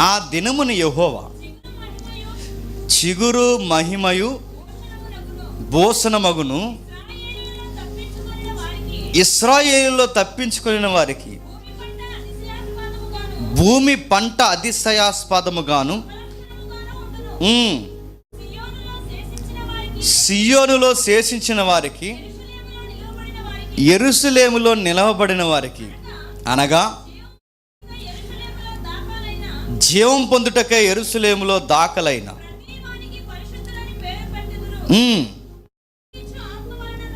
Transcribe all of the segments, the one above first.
ఆ దినమున యహోవా చిగురు మహిమయు భూషణమగును ఇస్రాయేలులో తప్పించుకుని వారికి భూమి పంట అతిశయాస్పదముగాను సియోనులో శేషించిన వారికి ఎరుసలేములో నిలవబడిన వారికి అనగా జీవం పొందుటకై ఎరుసలేములో దాఖలైన.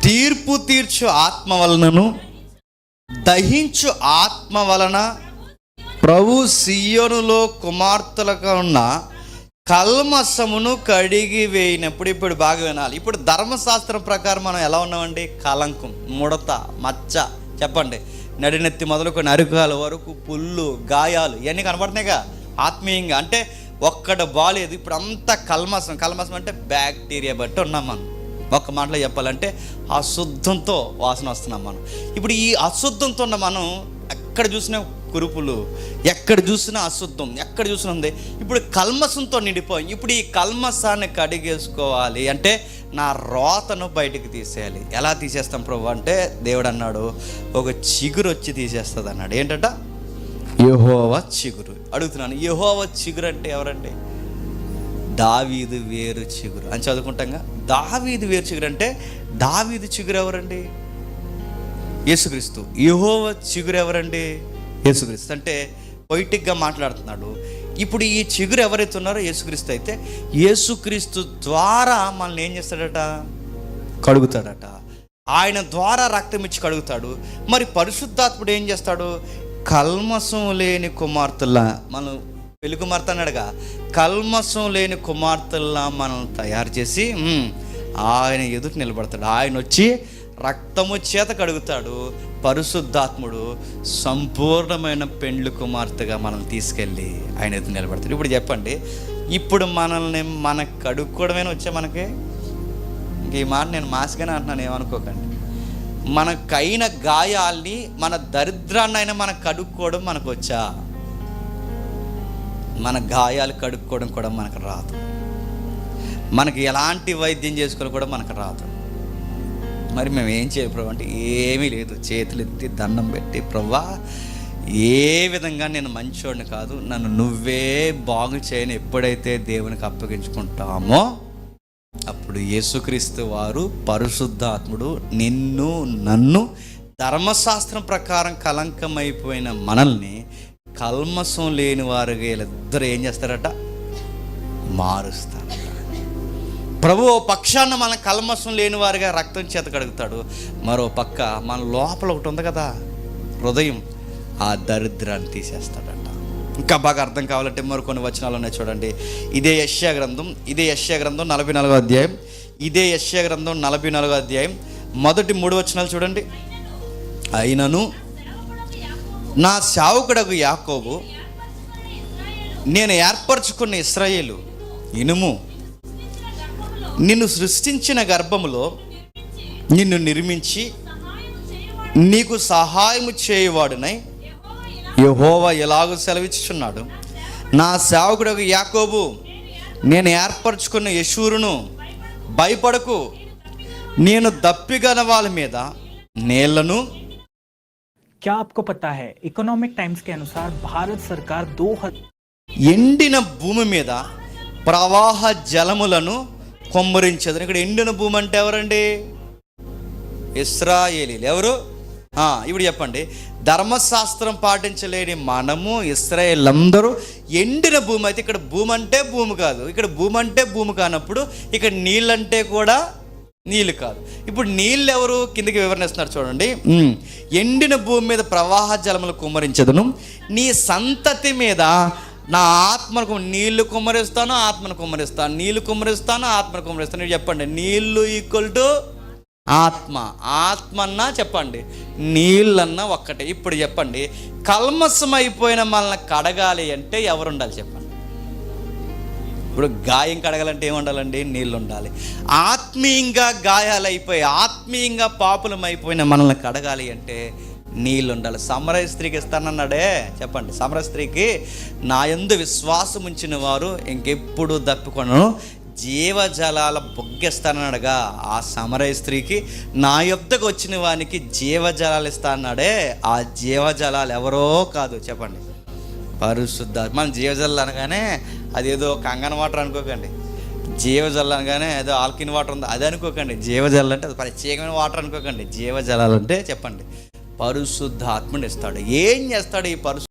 తీర్పు తీర్చు ఆత్మ వలనను దహించు ఆత్మ వలన ప్రభు సియోనులో కుమార్తెలుగా ఉన్న కల్మసమును కడిగి వేయినప్పుడు ఇప్పుడు బాగా వినాలి. ఇప్పుడు ధర్మశాస్త్రం ప్రకారం మనం ఎలా ఉన్నామండి? కలంకం ముడత మచ్చ చెప్పండి. నడినెత్తి మొదలుకొని అరుకాల వరకు పుల్లు గాయాలు ఇవన్నీ కనబడుతున్నాయిగా. ఆత్మీయంగా. అంటే ఒక్కడ బాలేదు. ఇప్పుడు అంతా కల్మసం కల్మసం అంటే బ్యాక్టీరియా బట్టి ఉన్నాం మనం. ఒక్క మాటలో చెప్పాలంటే అశుద్ధంతో వాసన వస్తున్నాం మనం. ఇప్పుడు ఈ అశుద్ధంతో ఉన్న మనం ఎక్కడ చూసినా కురుపులు ఎక్కడ చూసినా అశుద్ధం ఎక్కడ చూసినా ఉంది. ఇప్పుడు కల్మసంతో నిండిపోయి. ఇప్పుడు ఈ కల్మసాన్ని కడిగేసుకోవాలి అంటే నా రోతను బయటకు తీసేయాలి. ఎలా తీసేస్తాం ప్రభు? అంటే దేవుడు అన్నాడు ఒక చిగురు వచ్చి తీసేస్తుంది అన్నాడు ఏంటంటే? యహోవ చిగురు. అడుగుతున్నాను యహోవ చిగురు అంటే ఎవరండి? దావీదు వేరు చిగురు. అని చదువుకుంటాంగా దావీదు వేరు చిగురు అంటే దావీదు చిగురు ఎవరండి? యేసుక్రీస్తు. యహోవ చిగురు ఎవరండి? యేసుక్రీస్తు. అంటే పొయిటిక్గా మాట్లాడుతున్నాడు. ఇప్పుడు ఈ చిగురు ఎవరైతే ఉన్నారో యేసుక్రీస్తు అయితే యేసుక్రీస్తు ద్వారా మనల్ని ఏం చేస్తాడట? కడుగుతాడట. ఆయన ద్వారా రక్తం ఇచ్చి కడుగుతాడు. మరి పరిశుద్ధాత్ముడు ఏం చేస్తాడు? కల్మసం లేని కుమార్తెలా మనం పెళ్ళి కుమార్తె అన్నాడుగా. కల్మసం లేని కుమార్తెల్లా మనం తయారు చేసి ఆయన ఎదుటి నిలబడతాడు. ఆయన వచ్చి రక్తము చేత కడుగుతాడు. పరిశుద్ధాత్ముడు సంపూర్ణమైన పెండ్లి కుమార్తెగా మనల్ని తీసుకెళ్ళి ఆయన ఎదురు నిలబడతాడు. ఇప్పుడు చెప్పండి ఇప్పుడు మనల్ని మన కడుక్కోవడమైనా వచ్చే మనకి? ఇంక ఈ మాట నేను మాసిగానే అంటున్నాను ఏమనుకోకండి. మనకైన గాయాల్ని మన దరిద్రాన్ని అయినా మనం కడుక్కోవడం మనకు వచ్చా మన గాయాలు కడుక్కోవడం కూడా మనకు రాదు. మనకి ఎలాంటి వైద్యం చేసుకోవడం కూడా మనకు రాదు. మరి మేము ఏం చేయాలి అంటే ఏమీ లేదు. చేతులు ఎత్తి దండం పెట్టి ప్రవ్వా ఏ విధంగా నేను మంచోడిని కాదు నన్ను నువ్వే బాగు చేయని ఎప్పుడైతే దేవునికి అప్పగించుకుంటామో అప్పుడు యేసుక్రీస్తు వారు పరిశుద్ధాత్ముడు నిన్ను నన్ను ధర్మశాస్త్రం ప్రకారం కలంకమైపోయిన మనల్ని కల్మసం లేని వారుగా వీళ్ళిద్దరు ఏం చేస్తారట? మారుస్తారట. ప్రభు ఓ పక్షాన మన కల్మసం లేని వారిగా రక్తం చేత కడుగుతాడు. మరో పక్క మన లోపల ఒకటి ఉంది కదా హృదయం. ఆ దరిద్రాన్ని తీసేస్తాడట. ఇంకా బాగా అర్థం కావాలంటే మరికొన్ని వచనాలు ఉన్నాయి చూడండి. ఇదే యశ్యా గ్రంథం ఇదే యశ్యా గ్రంథం నలభై నాలుగో అధ్యాయం ఇదే యశ్యా గ్రంథం నలభై నాలుగో అధ్యాయం. మొదటి మూడు వచనాలు చూడండి. అయినను నా సావుకుడకు యాకోబు నేను ఏర్పరచుకున్న ఇస్రాయేలు ఇనుము నిన్ను సృష్టించిన గర్భములో నిన్ను నిర్మించి నీకు సహాయం చేయవాడునై యహోవా ఎలాగో సెలవిచ్చుచున్నాడు నా సేవకుడు యాకోబు నేను ఏర్పరచుకున్న యశూరును భయపడకు నేను దప్పిగల వాళ్ళ మీద నేళ్లను क्या आपको पता है इकोनॉमिक टाइम्स के अनुसार भारत सरकार दो ఎండిన భూమి మీద ప్రవాహ జలములను కొమ్మరించదు ఇక్కడ ఎండిన భూమి అంటే ఎవరండి ఇస్రాయేలీలు ఎవరు ఆ, ఇప్పుడు చెప్పండి. ధర్మశాస్త్రం పాటించలేని మనము ఇస్రాయేల్ అందరూ ఎండిన భూమి అయితే ఇక్కడ భూమి అంటే భూమి కాదు. ఇక్కడ భూమి అంటే భూమి కానప్పుడు ఇక్కడ నీళ్ళంటే కూడా నీళ్ళు కాదు. ఇప్పుడు నీళ్ళు ఎవరు కిందకి వివరణిస్తున్నారు చూడండి. ఎండిన భూమి మీద ప్రవాహ జలములు కుమ్మరించదును. నీ సంతతి మీద నా ఆత్మను నీళ్ళు కుమ్మరిస్తాను ఆత్మను కుమ్మరిస్తాను నీళ్ళు కుమ్మరిస్తాను ఆత్మను కుమ్మరిస్తాను. చెప్పండి నీళ్ళు ఈక్వల్ టు ఆత్మ. ఆత్మ అన్నా చెప్పండి. నీళ్ళన్నా ఒక్కటే. ఇప్పుడు చెప్పండి. కల్మసమైపోయిన మనల్ని కడగాలి అంటే ఎవరు ఉండాలి చెప్పండి. ఇప్పుడు గాయం కడగాలంటే ఏముండాలండి? నీళ్ళు ఉండాలి ఆత్మీయంగా గాయాలైపోయి ఆత్మీయంగా పాపులం అయిపోయిన మనల్ని కడగాలి అంటే నీళ్ళు ఉండాలి సమరయ స్త్రీకి ఇస్తానన్నాడే. చెప్పండి. సమర స్త్రీకి నా ఎందు విశ్వాసం ఉంచిన వారు ఇంకెప్పుడు దప్పుకొను జీవజలాల బొగ్గేస్తానన్నాడుగా. ఆ సమరయ స్త్రీకి నా యొద్దకు వచ్చిన వానికి జీవజలాలు ఇస్తానన్నాడే ఆ జీవజలాలు ఎవరో కాదు చెప్పండి. పరిశుద్ధ మనం జీవజలాలు అనగానే అదేదో కంగన వాటర్ అనుకోకండి. జీవజలం అనగానే ఏదో ఆల్కిన్ వాటర్ ఉంది అది అనుకోకండి. జీవజలం అంటే అది ప్రత్యేకమైన వాటర్ అనుకోకండి. జీవజలాలు అంటే చెప్పండి. పరిశుద్ధ ఆత్మని ఇస్తాడు. ఏం చేస్తాడు ఈ పరిశుద్ధ